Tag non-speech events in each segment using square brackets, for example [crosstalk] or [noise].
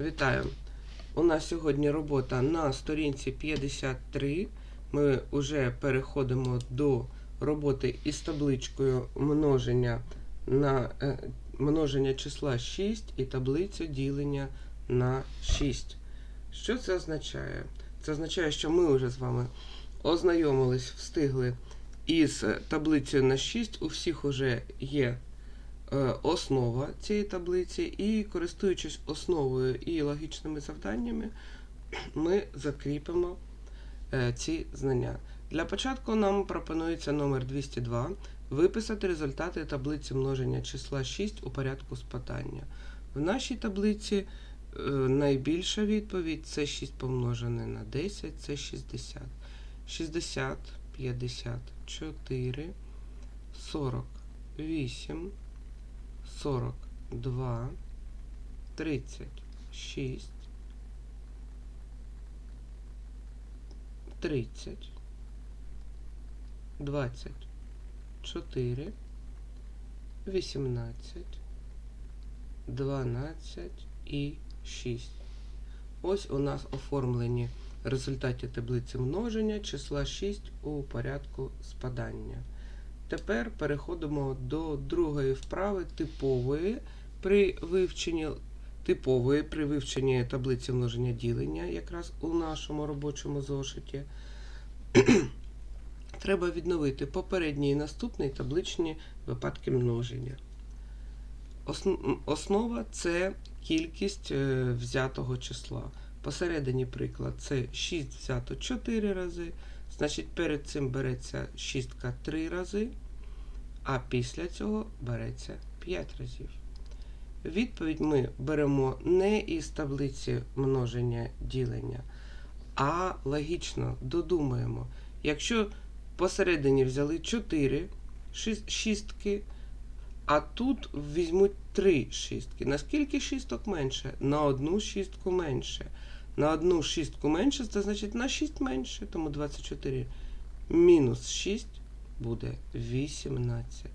Вітаю! У нас сьогодні робота на сторінці 53. Ми вже переходимо до роботи із табличкою множення на е, множення числа 6 і таблицю ділення на 6. Що це означає? Це означає, що ми вже з вами ознайомились, встигли із таблицею на 6. У всіх вже є основа цієї таблиці, і користуючись основою і логічними завданнями, [clears throat] ми закріпимо е, ці знання. Для початку нам пропонується номер 202 виписати результати таблиці множення числа 6 у порядку спадання. В нашій таблиці е, найбільша відповідь це 6 помножене на 10, це 60. 60, 54, 48, 42, 36, 30, 24, 18, 12 і 6. Ось у нас оформлені результаті таблиці множення числа 6 у порядку спадання. Тепер переходимо до другої вправи типової при вивченні типової при вивченні таблиці множення ділення, якраз у нашому робочому зошиті. [clears throat] Треба відновити попередні і наступні табличні випадки множення. Основа це кількість е, взятого числа. Посередині приклад це 6 взято 4 рази. Значить, перед цим береться шістка 3 рази, а після цього береться 5 разів. Відповідь ми беремо не із таблиці множення ділення, а логічно додумаємо. Якщо посередині взяли 4 шістки, а тут візьмуть 3 шістки. Наскільки шісток менше? На одну шістку менше. На одну шістку менше, це значить на 6 менше, тому 24 мінус 6 буде 18.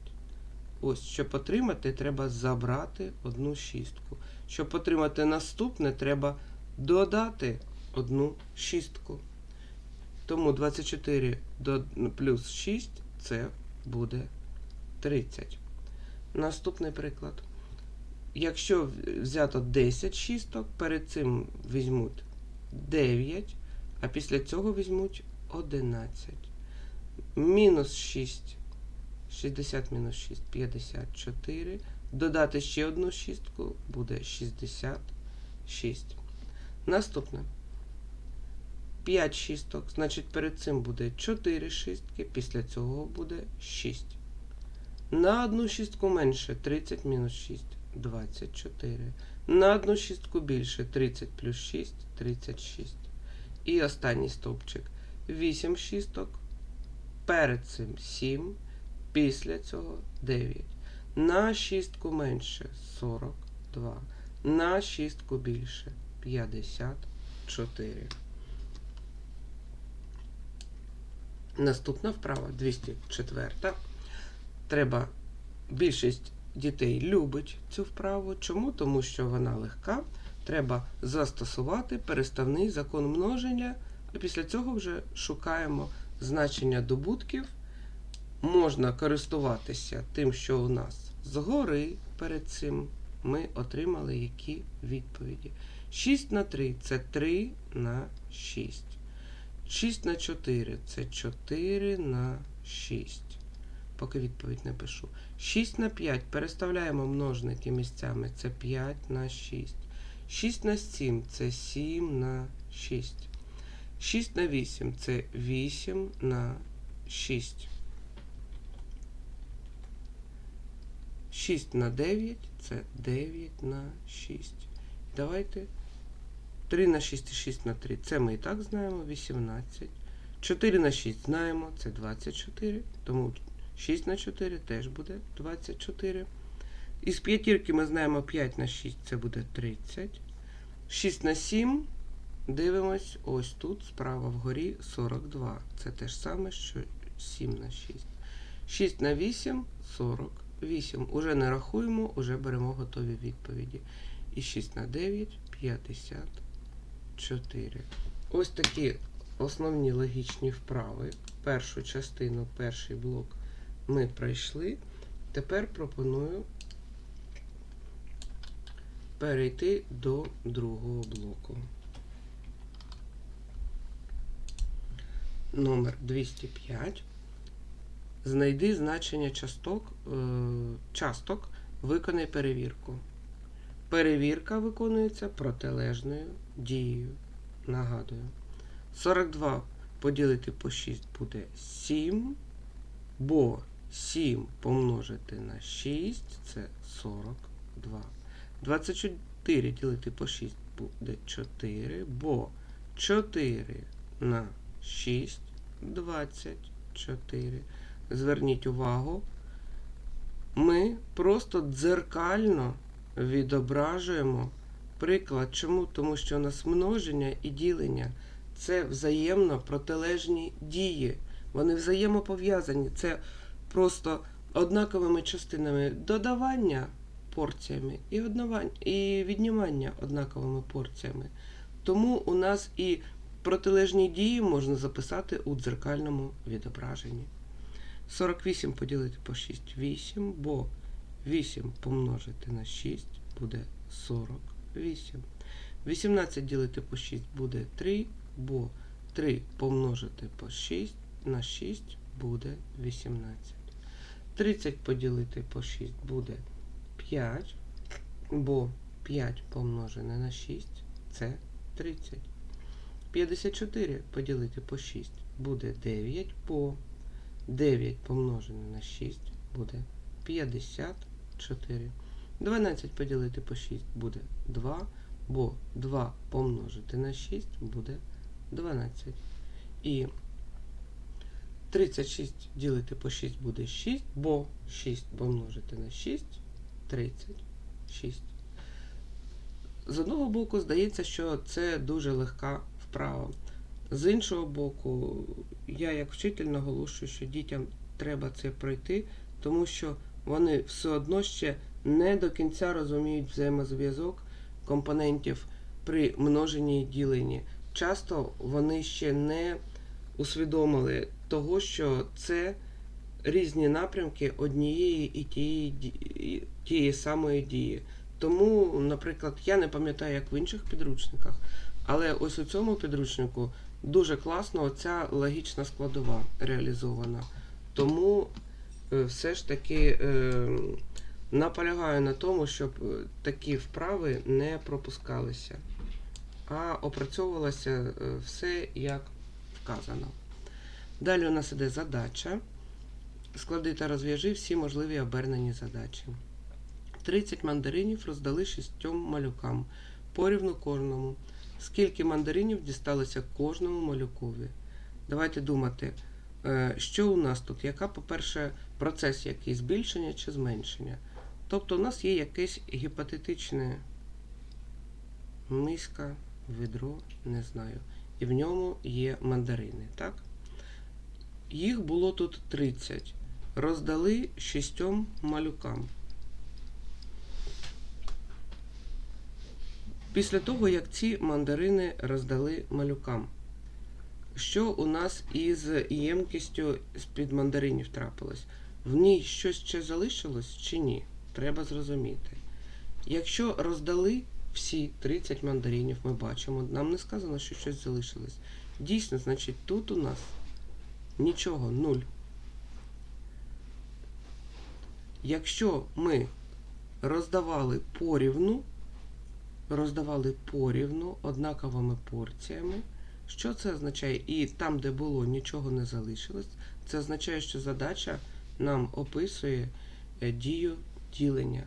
Ось, щоб отримати, треба забрати одну шістку. Щоб отримати наступне, треба додати одну шістку. Тому 24 до, плюс 6 це буде 30. Наступний приклад. Якщо взято 10 шісток, перед цим візьмуть 9, а після цього візьмуть 11. Мінус 6. 60 мінус 6 54. Додати ще одну шістку буде 66. Наступне. 5 шісток, значить перед цим буде 4 шістки, після цього буде 6. На одну шістку менше 30 мінус 6 24. На одну шістку більше 30 плюс 6 36. І останній стовпчик 8 шісток. Перед цим 7. Після цього 9. На шістку менше 42. На шістку більше 54. Наступна вправа 204. Треба більшість дітей любить цю вправу. Чому? Тому що вона легка. Треба застосувати переставний закон множення, а після цього вже шукаємо значення добутків. Можна користуватися тим, що у нас згори перед цим ми отримали які відповіді. 6 на 3 це 3 на 6. 6 на 4 це 4 на 6. Поки відповідь не пишу. 6 на 5 переставляємо множники місцями. Це 5 на 6. 6 на 7 це 7 на 6. 6 на 8 це 8 на 6. 6 на 9 це 9 на 6. Давайте 3 на 6 і 6 на 3. Це ми і так знаємо, 18. 4 на 6 знаємо, це 24. Тому 6 на 4 теж буде 24. Із п'ятірки ми знаємо 5 на 6 це буде 30. 6 на 7. Дивимось, ось тут, справа вгорі 42. Це те ж саме, що 7 на 6. 6 на 8 48. Уже не рахуємо, уже беремо готові відповіді. І 6 на 9 54. Ось такі основні логічні вправи. Першу частину, перший блок ми пройшли. Тепер пропоную перейти до другого блоку. Номер 205. Знайди значення часток, е, часток, виконай перевірку. Перевірка виконується протилежною дією. Нагадую. 42 поділити по 6 буде 7, бо 7 помножити на 6 це 42. 24 ділити по 6 буде 4, бо 4 на 6 24. Зверніть увагу, ми просто дзеркально відображуємо приклад. Чому? Тому що у нас множення і ділення це взаємно протилежні дії. Вони взаємопов'язані. Це просто однаковими частинами додавання порціями і, віднімання однаковими порціями. Тому у нас і протилежні дії можна записати у дзеркальному відображенні. 48 поділити по 6 8, бо 8 помножити на 6 буде 48. 18 ділити по 6 буде 3, бо 3 помножити по 6 на 6 буде 18. 30 поділити по 6 буде 5, бо 5 помножене на 6 це 30. 54 поділити по 6 буде 9, бо 9 помножене на 6 буде 54. 12 поділити по 6 буде 2, бо 2 помножити на 6 буде 12. І 36 ділити по 6 буде 6, бо 6 помножити на 6 36. З одного боку, здається, що це дуже легка вправа. З іншого боку, я як вчитель наголошую, що дітям треба це пройти, тому що вони все одно ще не до кінця розуміють взаємозв'язок компонентів при множенні і діленні. Часто вони ще не усвідомили того, що це різні напрямки однієї і тієї, тієї самої дії. Тому, наприклад, я не пам'ятаю, як в інших підручниках, але ось у цьому підручнику дуже класно оця логічна складова реалізована. Тому е, все ж таки е, наполягаю на тому, щоб е, такі вправи не пропускалися, а опрацьовувалося все як вказано. Далі у нас іде задача. Склади та розв'яжи всі можливі обернені задачі. 30 мандаринів роздали шістьом малюкам, порівну кожному. Скільки мандаринів дісталося кожному малюкові? Давайте думати, е, що у нас тут? Яка, по-перше, процес який збільшення чи зменшення? Тобто у нас є якесь гіпотетичне миска, відро, не знаю. І в ньому є мандарини, так? Їх було тут 30. Роздали шістьом малюкам. Після того, як ці мандарини роздали малюкам, що у нас із ємкістю з-під мандаринів трапилось? В ній щось ще залишилось чи ні? Треба зрозуміти. Якщо роздали всі 30 мандаринів, ми бачимо, нам не сказано, що щось залишилось. Дійсно, значить, тут у нас нічого, нуль. Якщо ми роздавали порівну, роздавали порівну однаковими порціями. Що це означає? І там, де було, нічого не залишилось. Це означає, що задача нам описує е, дію ділення.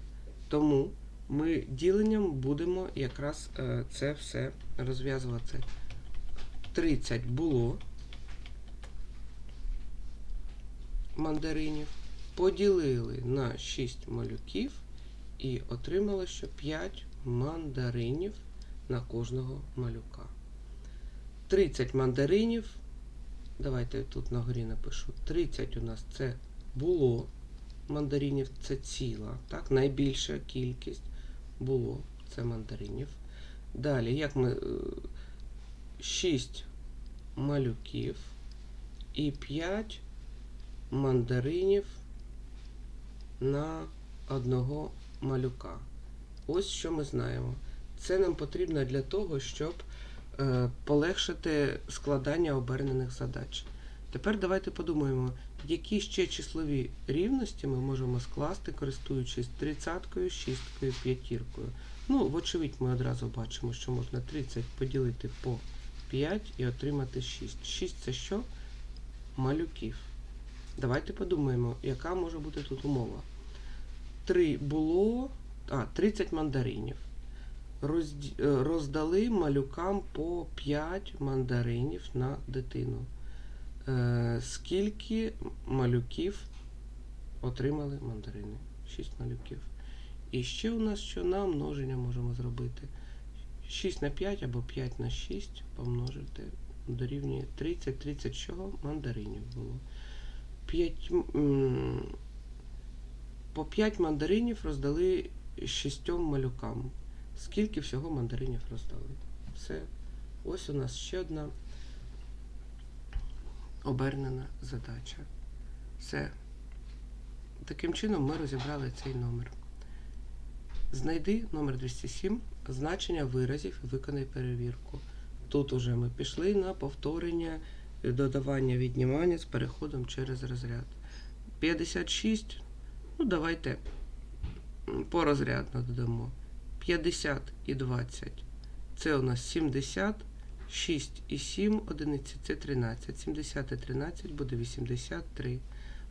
Тому ми діленням будемо якраз е, це все розв'язувати. 30 було мандаринів, поділили на 6 малюків і отримали, що 5 мандаринів на кожного малюка. 30 мандаринів. Давайте я тут на горі напишу. 30 у нас це було мандаринів, це ціла. Так, найбільша кількість було це мандаринів. Далі, як ми. 6 малюків і 5 мандаринів на одного малюка. Ось що ми знаємо. Це нам потрібно для того, щоб е, полегшити складання обернених задач. Тепер давайте подумаємо, які ще числові рівності ми можемо скласти, користуючись тридцяткою, шісткою, п'ятіркою. Ну, вочевидь, ми одразу бачимо, що можна 30 поділити по 5 і отримати 6. 6 це що? Малюків. Давайте подумаємо, яка може бути тут умова. 3 було. А, 30 мандаринів. Е, Роздали малюкам по 5 мандаринів на дитину. Е, скільки малюків отримали мандарини? 6 малюків. І ще у нас що на множення можемо зробити. 6 на 5 або 5 на 6 помножити дорівнює 30. 30 чого? Мандаринів було. 5, по 5 мандаринів роздали 6 малюкам. Скільки всього мандаринів роздали? Все. Ось у нас ще одна обернена задача. Все. Таким чином ми розібрали цей номер. Знайди номер 207, значення виразів і виконай перевірку. Тут уже ми пішли на повторення додавання віднімання з переходом через розряд. 56, ну давайте порозрядно додамо. 50 і 20 це у нас 70, 6 і 7 одиниці це 13. 70 і 13 буде 83.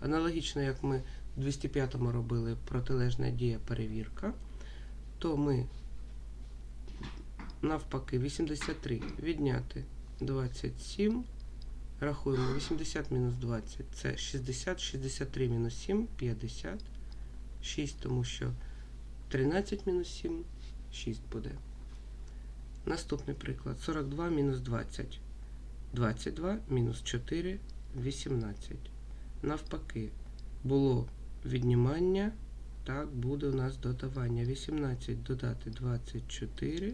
Аналогічно, як ми в 205-му робили протилежна дія перевірка, то ми навпаки 83 відняти 27. Рахуємо 80 мінус 20 це 60, 63 мінус 7, 50, 6, тому що 13 мінус 7, 6 буде. Наступний приклад. 42 мінус 20. 22 мінус 4, 18. Навпаки, було віднімання, так, буде у нас додавання. 18 додати 24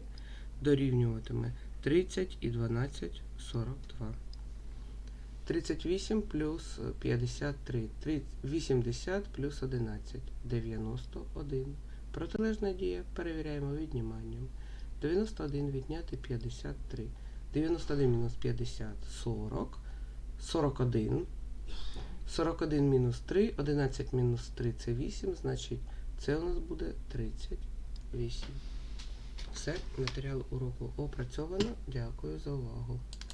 дорівнюватиме 30 і 12, 42. 38 плюс 53. 80 плюс 11. 91. Протилежна дія перевіряємо відніманням. 91 відняти 53. 91 мінус 50 40. 41. 41 мінус 3. 11 мінус 3 це 8. Значить, це у нас буде 38. Все, матеріал уроку опрацьовано. Дякую за увагу.